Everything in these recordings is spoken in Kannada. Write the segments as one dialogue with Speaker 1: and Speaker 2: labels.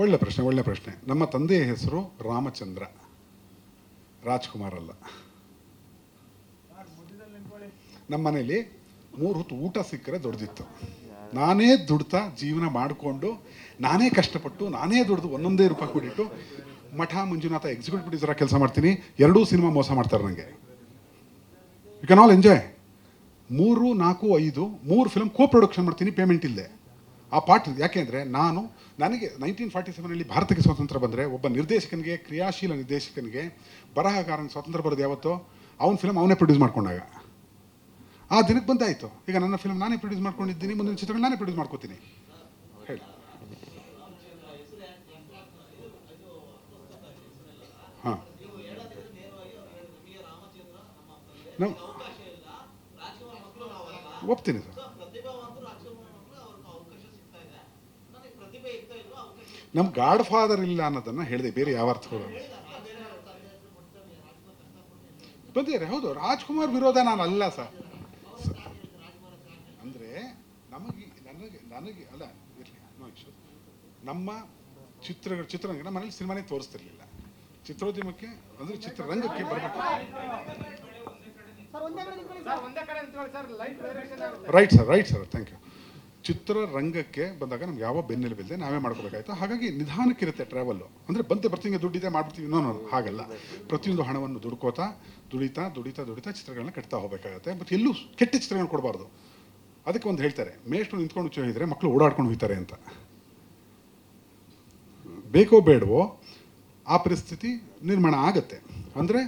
Speaker 1: ಒಳ್ಳೆ ಪ್ರಶ್ನೆ ಒಳ್ಳೆ ಪ್ರಶ್ನೆ. ನಮ್ಮ ತಂದೆಯ ಹೆಸರು ರಾಮಚಂದ್ರ. ರಾಜ್ಕುಮಾರ್ ಅಲ್ಲ ನಮ್ಮ ಮನೇಲಿ ಮೂರು ಹೊತ್ತು ಊಟ ಸಿಕ್ಕರೆ ದೊಡ್ಡದಿತ್ತು ನಾನೇ ದುಡ್ತಾ ಜೀವನ ಮಾಡಿಕೊಂಡು, ನಾನೇ ಕಷ್ಟಪಟ್ಟು, ನಾನೇ ದುಡ್ದು ಒಂದೊಂದೇ ರೂಪಾಯಿ ಕೊಟ್ಟಿಟ್ಟು ಮಠ, ಮಂಜುನಾಥ ಎಕ್ಸಿಕ್ಯೂಟಿವ್ ಪ್ರೊಡ್ಯೂಸರ್ ಕೆಲಸ ಮಾಡ್ತೀನಿ. ಎರಡೂ ಸಿನಿಮಾ ಮೋಸ ಮಾಡ್ತಾರೆ ನನಗೆ ಯು ಕ್ಯಾನ್ ಆಲ್ ಎಂಜಾಯ್ ಮೂರು, ನಾಲ್ಕು, ಐದು, ಮೂರು ಫಿಲ್ಮ್ ಕೋ ಪ್ರೊಡಕ್ಷನ್ ಮಾಡ್ತೀನಿ ಪೇಮೆಂಟ್ ಇಲ್ಲದೆ. ಆ ಪಾಠ ಯಾಕೆಂದರೆ ನಾನು, ನನಗೆ ನೈನ್ಟೀನ್ ಫಾರ್ಟಿ ಸೆವೆನಲ್ಲಿ ಭಾರತಕ್ಕೆ ಸ್ವಾತಂತ್ರ್ಯ ಬಂದರೆ ಒಬ್ಬ ನಿರ್ದೇಶಕನಿಗೆ, ಕ್ರಿಯಾಶೀಲ ನಿರ್ದೇಶಕನಿಗೆ ಬರಹಗಾರನಿಗೆ ಸ್ವಾತಂತ್ರ್ಯ ಬರೋದು ಯಾವತ್ತೋ, ಅವನ ಫಿಲ್ಮ್ ಅವನೇ ಪ್ರೊಡ್ಯೂಸ್ ಮಾಡ್ಕೊಂಡಾಗ. ಆ ದಿನಕ್ಕೆ ಬಂದಾಯಿತು. ಈಗ ನನ್ನ ಫಿಲ್ಮ್ ನಾನೇ ಪ್ರೊಡ್ಯೂಸ್ ಮಾಡ್ಕೊಂಡಿದ್ದೀನಿ, ಮುಂದಿನ ಚಿತ್ರಗಳು ನಾನೇ ಪ್ರೊಡ್ಯೂಸ್ ಮಾಡ್ಕೋತೀನಿ. ಹೇಳಿ. ಹಾಂ. ನಾವು ಒಪ್ತೀನಿ ಸರ್. ನಮ್ಮ ಗಾಡ್ ಫಾದರ್ ಇಲ್ಲ ಅನ್ನೋದನ್ನ ಹೇಳಿದೆ ಬೇರೆ ಯಾವ ಅರ್ಥಗಳು ಬಂದಿದ್ದಾರೆ ಹೌದು ರಾಜ್ಕುಮಾರ್ ವಿರೋಧ ನಾನು ಅಲ್ಲ ಸರ್. ಅಂದರೆ ನಮಗೆ ನನಗೆ ನನಗೆ ಅಲ್ಲ ಇರಲಿ ನೋ ಇಶ್ಯೂ. ನಮ್ಮ ಚಿತ್ರ ಚಿತ್ರರಂಗ ನಮ್ಮ ಮನೇಲಿ ಸಿನಿಮಾನೇ ತೋರಿಸ್ತಿರ್ಲಿಲ್ಲ. ಚಿತ್ರೋದ್ಯಮಕ್ಕೆ ಅಂದರೆ ಚಿತ್ರರಂಗಕ್ಕೆ ಬರಬೇಕು. Right sir. Right sir. Thank you ಚಿತ್ರರಂಗಕ್ಕೆ ಬಂದಾಗ ನಮ್ಗೆ ಯಾವ ಬೆನ್ನೆಲುಬಿಲ್ಲದೆ ನಾವೇ ಮಾಡ್ಕೋಬೇಕಾಯ್ತು. ಹಾಗಾಗಿ ನಿಧಾನಕ್ಕಿರುತ್ತೆ ಟ್ರಾವೆಲ್ಲು ಅಂದರೆ ಬಂತೆ ಬರ್ತೀನಿ ದುಡ್ಡಿದೆ ಮಾಡ್ಬಿಡ್ತೀವಿ. ನೋ ಹಾಗಲ್ಲ. ಪ್ರತಿಯೊಂದು ಹಣವನ್ನು ದುಡ್ಕೋತಾ, ದುಡಿತಾ ದುಡಿತಾ ದುಡಿತಾ ಚಿತ್ರಗಳನ್ನ ಕಟ್ತಾ ಹೋಗಬೇಕಾಗತ್ತೆ. ಬಟ್ ಎಲ್ಲೂ ಕೆಟ್ಟ ಚಿತ್ರಗಳನ್ನ ಕೊಡಬಾರ್ದು. ಅದಕ್ಕೆ ಒಂದು ಹೇಳ್ತಾರೆ ಮೇಷ್ಟು ನಿಂತ್ಕೊಂಡು ಹೋಗಿದ್ರೆ ಮಕ್ಕಳು ಓಡಾಡ್ಕೊಂಡು ಹೋಗ್ತಾರೆ ಅಂತ. ಬೇಕೋ ಬೇಡವೋ, ಆ ಪರಿಸ್ಥಿತಿ ನಿರ್ಮಾಣ ಆಗತ್ತೆ. ಅಂದರೆ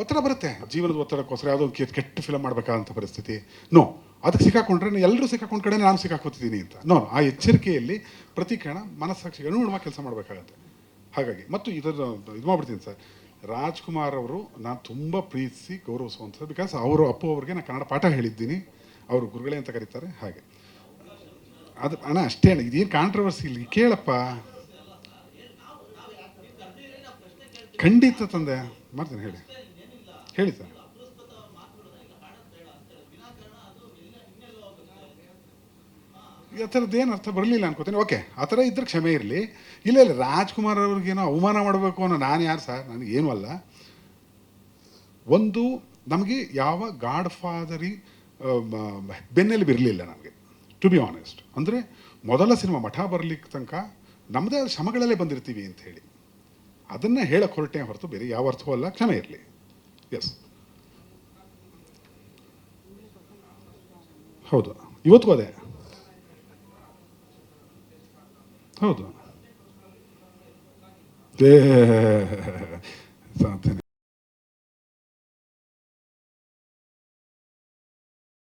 Speaker 1: ಒತ್ತಡ ಬರುತ್ತೆ. ಜೀವನದ ಒತ್ತಡಕ್ಕೋಸ್ಕರ ಯಾವುದೋ ಒಂದು ಕೆಟ್ಟ ಫಿಲಮ್ ಮಾಡಬೇಕಾದಂಥ ಪರಿಸ್ಥಿತಿ. ನೋ ಅದಕ್ಕೆ ಸಿಕ್ಕಾಕೊಂಡ್ರೆ ಎಲ್ಲರೂ ಸಿಕ್ಕಾಕೊಂಡ ಕಡೆ ನಾನು ಸಿಕ್ಕಾಕೋತಿದ್ದೀನಿ ಅಂತ. ನೋ ಆ ಎಚ್ಚರಿಕೆಯಲ್ಲಿ ಪ್ರತಿ ಕ್ಷಣ ಮನಸ್ಸಾಕ್ಷಿಗೆ ಅನುಗುಣವಾಗಿ ಕೆಲಸ ಮಾಡಬೇಕಾಗತ್ತೆ. ಹಾಗಾಗಿ, ಮತ್ತು ಇದರ ಇದು ಮಾಡ್ಬಿಡ್ತೀನಿ ಸರ್. ರಾಜ್ಕುಮಾರ್ ಅವರು ನಾನು ತುಂಬ ಪ್ರೀತಿಸಿ ಗೌರವಿಸುವಂಥದ್ದು ಬಿಕಾಸ್ ಅವರು ಅಪ್ಪು ಅವ್ರಿಗೆ ನಾನು ಕನ್ನಡ ಪಾಠ ಹೇಳಿದ್ದೀನಿ. ಅವರು ಗುರುಗಳೇ ಅಂತ ಕರೀತಾರೆ, ಹಾಗೆ. ಅದು, ಅಣ್ಣ, ಅಷ್ಟೇ ಅಣ್ಣ, ಇದೇನು ಕಾಂಟ್ರವರ್ಸಿ ಇಲ್ಲಿ? ಕೇಳಪ್ಪ. ಖಂಡಿತ ತಂದೆ. ಮಾಡ್ತೀನಿ, ಹೇಳಿ. ಹೇಳಿ ಸರ್. ಈ ಥರದ್ದು ಏನು ಅರ್ಥ ಬರಲಿಲ್ಲ ಅನ್ಕೋತೀನಿ. ಓಕೆ ಆ ಥರ ಇದ್ರೆ ಕ್ಷಮೆ ಇರಲಿ. ಇಲ್ಲ ಇಲ್ಲ ರಾಜ್ಕುಮಾರ್ ಅವ್ರಿಗೇನೋ ಅವಮಾನ ಮಾಡಬೇಕು ಅನ್ನೋ ನಾನು ಯಾರು ಸರ್? ನನಗೇನು ಅಲ್ಲ. ಒಂದು, ನಮಗೆ ಯಾವ ಗಾಡ್ ಫಾದರಿ ಬೆನ್ನೆಲುಬು ಇರಲಿಲ್ಲ ನಮಗೆ ಟು ಬಿ ಆನೆಸ್ಟ್ ಅಂದರೆ ಮೊದಲ ಸಿನಿಮಾ ಮಠ ಬರಲಿಕ್ಕೆ ತನಕ ನಮ್ಮದೇ ಶ್ರಮಗಳಲ್ಲೇ ಬಂದಿರ್ತೀವಿ ಅಂತ ಹೇಳಿ. ಅದನ್ನು ಹೇಳಕ್ಕೆ ಹೊರಟೆ ಹೊರತು ಬೇರೆ ಯಾವ ಅರ್ಥವೂ ಅಲ್ಲ. ಕ್ಷಮೆ ಇರಲಿ. ಎಸ್ ಹೌದು. ಇವತ್ತಿಗೂ ಅದೇ. hold on yeah something